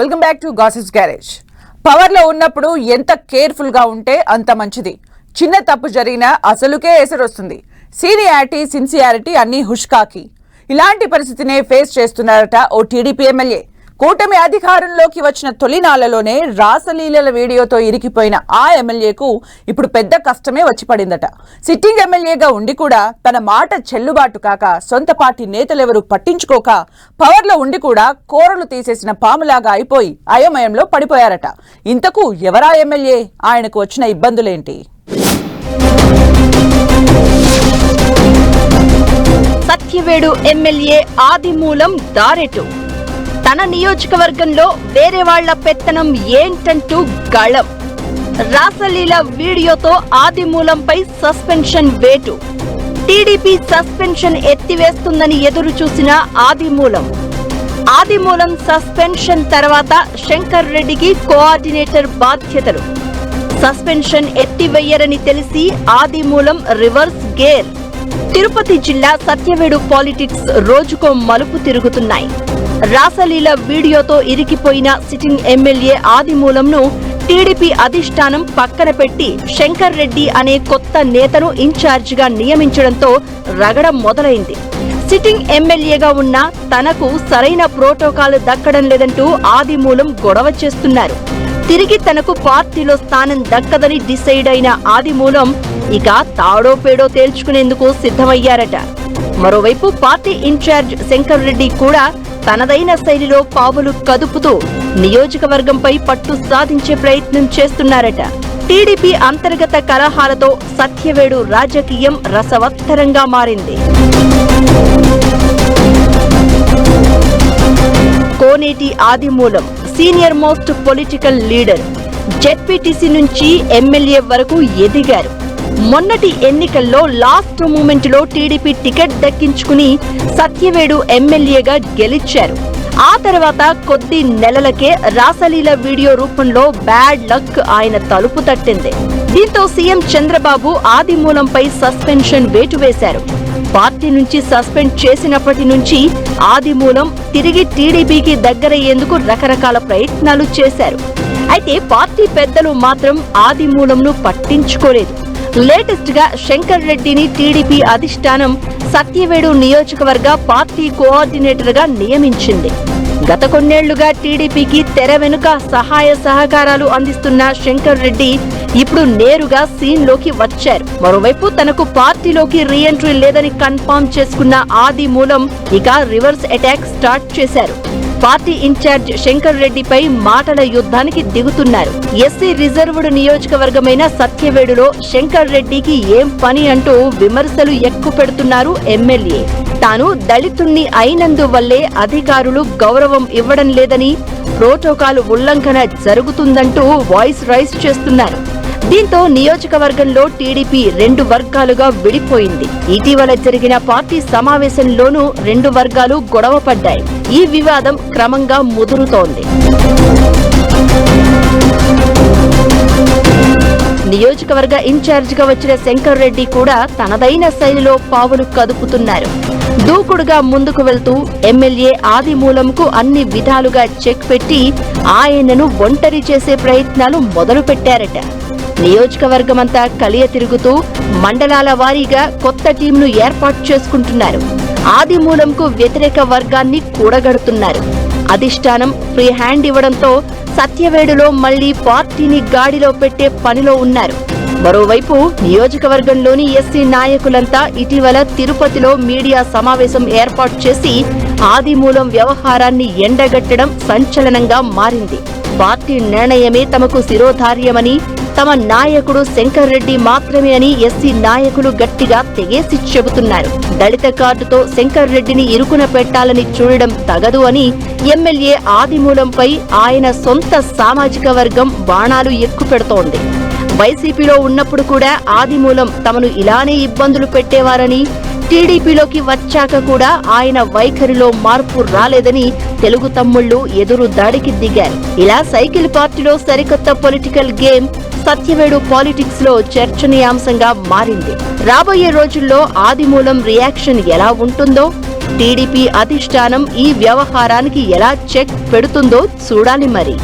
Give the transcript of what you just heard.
Welcome back to gossips garage పవర్లో ఉన్నప్పుడు ఎంత కేర్ఫుల్గా ఉంటే అంత మంచిది. చిన్న తప్పు జరిగినా అసలుకే ఎసరొస్తుంది. సీనియారిటీ సిన్సియారిటీ అన్ని హుష్కాకి. ఇలాంటి పరిస్థితినే ఫేస్ చేస్తున్నారట ఓ టీడీపీ ఎమ్మెల్యే కూటమి అధికారంలోకి వచ్చిన తొలినాళ్ళలోనే రాసలీలల వీడియోతో ఇరికిపోయిన ఆ ఎమ్మెల్యేకు ఇప్పుడు పెద్ద కష్టమే వచ్చి పడిందట. సిట్టింగ్ ఎమ్మెల్యేగా ఉండి కూడా తన మాట చెల్లుబాటు కాక సొంత పార్టీ నేతలెవరూ పట్టించుకోక పవర్లో ఉండి కూడా కోరలు తీసేసిన పాములాగా అయిపోయి అయోమయంలో పడిపోయారట. ఇంతకు ఎవరా ఎమ్మెల్యే? ఆయనకు వచ్చిన ఇబ్బందులేంటి? సత్యవేడు ఎమ్మెల్యే ఆదిమూలం దారెటు. తన నియోజకవర్గంలో వేరే వాళ్ళ పెత్తనం ఏంటంటూ గళం. రాసలీల వీడియోతో ఆదిమూలంపై సస్పెన్షన్ వేటు. టీడీపీ సస్పెన్షన్ ఎత్తివేస్తుందని ఎదురు చూసిన ఆదిమూలం. ఆదిమూలం సస్పెన్షన్ తర్వాత శంకర్ రెడ్డికి కోఆర్డినేటర్ బాధ్యతలు. సస్పెన్షన్ ఎత్తివేయరని తెలిసి ఆదిమూలం రివర్స్ గేర్. తిరుపతి జిల్లా సత్యవేడు పాలిటిక్స్ రోజుకో మలుపు తిరుగుతున్నాయి. రాసలీల వీడియోతో ఇరికిపోయిన సిట్టింగ్ ఎమ్మెల్యే ఆదిమూలంను టీడీపీ అధిష్టానం పక్కన పెట్టి శంకర్ రెడ్డి అనే కొత్త నేతను ఇన్ఛార్జిగా నియమించడంతో రగడ మొదలైంది. సిట్టింగ్ ఎమ్మెల్యేగా ఉన్న తనకు సరైన ప్రోటోకాల్ దక్కడం లేదంటూ ఆదిమూలం గొడవ చేస్తున్నారు. తిరిగి తనకు పార్టీలో స్థానం దక్కదని డిసైడ్ అయిన ఆదిమూలం ఇక తాడో పేడో తేల్చుకునేందుకు సిద్ధమయ్యారట. మరోవైపు పార్టీ ఇన్ఛార్జ్ శంకర్ రెడ్డి కూడా తనదైన శైలిలో పావులు కదుపుతూ నియోజకవర్గంపై పట్టు సాధించే ప్రయత్నం చేస్తున్నారట. టీడీపీ అంతర్గత కలహాలతో సత్యవేడు రాజకీయం రసవత్తరంగా మారింది. Koneti Adimulam senior most political leader ZPTC నుంచి ఎమ్మెల్యే వరకు ఎదిగారు. మొన్నటి ఎన్నికల్లో లాస్ట్ మూమెంట్లో టీడీపీ టికెట్ దక్కించుకుని సత్యవేడు ఎమ్మెల్యేగా గెలిచారు. ఆ తర్వాత కొద్ది నెలలకే రాసలీల వీడియో రూపంలో బ్యాడ్ లక్ ఆయన తలుపు తట్టింది. దీంతో సీఎం చంద్రబాబు ఆదిమూలంపై సస్పెన్షన్ వేటు వేశారు. పార్టీ నుంచి సస్పెండ్ చేసినప్పటి నుంచి ఆదిమూలం తిరిగి టీడీపీకి దగ్గరయ్యేందుకు రకరకాల ప్రయత్నాలు చేశారు. అయితే పార్టీ పెద్దలు మాత్రం ఆదిమూలంను పట్టించుకోలేదు. లేటెస్ట్గా శంకర్ రెడ్డిని టీడీపీ అధిష్టానం సత్యవేడు నియోజకవర్గ పార్టీ కోఆర్డినేటర్గా నియమించింది. గత కొన్నేళ్ళుగా టీడీపీకి తెర వెనుక సహాయ సహకారాలు అందిస్తున్న శంకర్ రెడ్డి ఇప్పుడు నేరుగా సీన్లోకి వచ్చారు. మరోవైపు తనకు పార్టీలోకి రీఎంట్రీ లేదని కన్ఫర్మ్ చేసుకున్న ఆది మూలం ఇక రివర్స్ అటాక్ స్టార్ట్ చేశారు. పార్టీ ఇన్ఛార్జ్ శంకర్ రెడ్డిపై మాటల యుద్ధానికి దిగుతున్నారు. ఎస్సీ రిజర్వ్డ్ నియోజకవర్గమైన సత్యవేడులో శంకర్ రెడ్డికి ఏం పని అంటూ విమర్శలు ఎక్కుపెడుతున్నారు ఎమ్మెల్యే. తాను దళితుణ్ణి అయినందువల్లే అధికారులు గౌరవం ఇవ్వడం లేదని ప్రోటోకాల్ ఉల్లంఘన జరుగుతుందంటూ వాయిస్ రైజ్ చేస్తున్నారు. దీంతో నియోజకవర్గంలో టీడీపీ రెండు వర్గాలుగా విడిపోయింది. ఇటీవల జరిగిన పార్టీ సమావేశంలోనూ రెండు వర్గాలు గొడవ పడ్డాయి. ఈ వివాదం క్రమంగా ముదురుతోంది. నియోజకవర్గ ఇన్ఛార్జిగా వచ్చిన శంకర్ రెడ్డి కూడా తనదైన శైలిలో పావులు కదుపుతున్నారు. దూకుడుగా ముందుకు వెళ్తూ ఎమ్మెల్యే ఆదిమూలంకు అన్ని విధాలుగా చెక్ పెట్టి ఆయనను ఒంటరి చేసే ప్రయత్నాలు మొదలుపెట్టారట. నియోజకవర్గమంతా కలియ తిరుగుతూ మండలాల వారీగా కొత్త టీంను ఏర్పాటు చేసుకుంటున్నారు. ఆదిమూలంకు వ్యతిరేక వర్గాన్ని కూడగడుతున్నారు. అధిష్టానం ఫ్రీ హ్యాండ్ ఇవ్వడంతో సత్యవేడులో మళ్ళీ పార్టీని గాడిలో పెట్టే పనిలో ఉన్నారు. మరోవైపు నియోజకవర్గంలోని ఎస్సీ నాయకులంతా ఇటీవల తిరుపతిలో మీడియా సమావేశం ఏర్పాటు చేసి ఆదిమూలం వ్యవహారాన్ని ఎండగట్టడం సంచలనంగా మారింది. పార్టీ నిర్ణయమే తమకు శిరోధార్యమని తమ నాయకుడు శంకర్ రెడ్డి మాత్రమే అని ఎస్సీ నాయకులు గట్టిగా తెగేసి చెబుతున్నారు. దళిత కార్డుతో శంకర్ రెడ్డిని ఇరుకున పెట్టాలని చూడడం తగదు అని ఎమ్మెల్యే ఆదిమూలంపై ఆయన సొంత సామాజిక వర్గం బాణాలు ఎక్కుపెడుతోంది. వైసీపీలో ఉన్నప్పుడు కూడా ఆదిమూలం తమను ఇలానే ఇబ్బందులు పెట్టేవారని టీడీపీలోకి వచ్చాక కూడా ఆయన వైఖరిలో మార్పు రాలేదని తెలుగు తమ్ముళ్ళు ఎదురు దాడికి దిగారు. ఇలా సైకిల్ పార్టీలో సరికొత్త పొలిటికల్ గేమ్ సత్యవేడు పాలిటిక్స్లో చర్చనీయాంశంగా మారింది. రాబోయే రోజుల్లో ఆదిమూలం రియాక్షన్ ఎలా ఉంటుందో టీడీపీ అధిష్టానం ఈ వ్యవహారానికి ఎలా చెక్ పెడుతుందో చూడాలి మరి.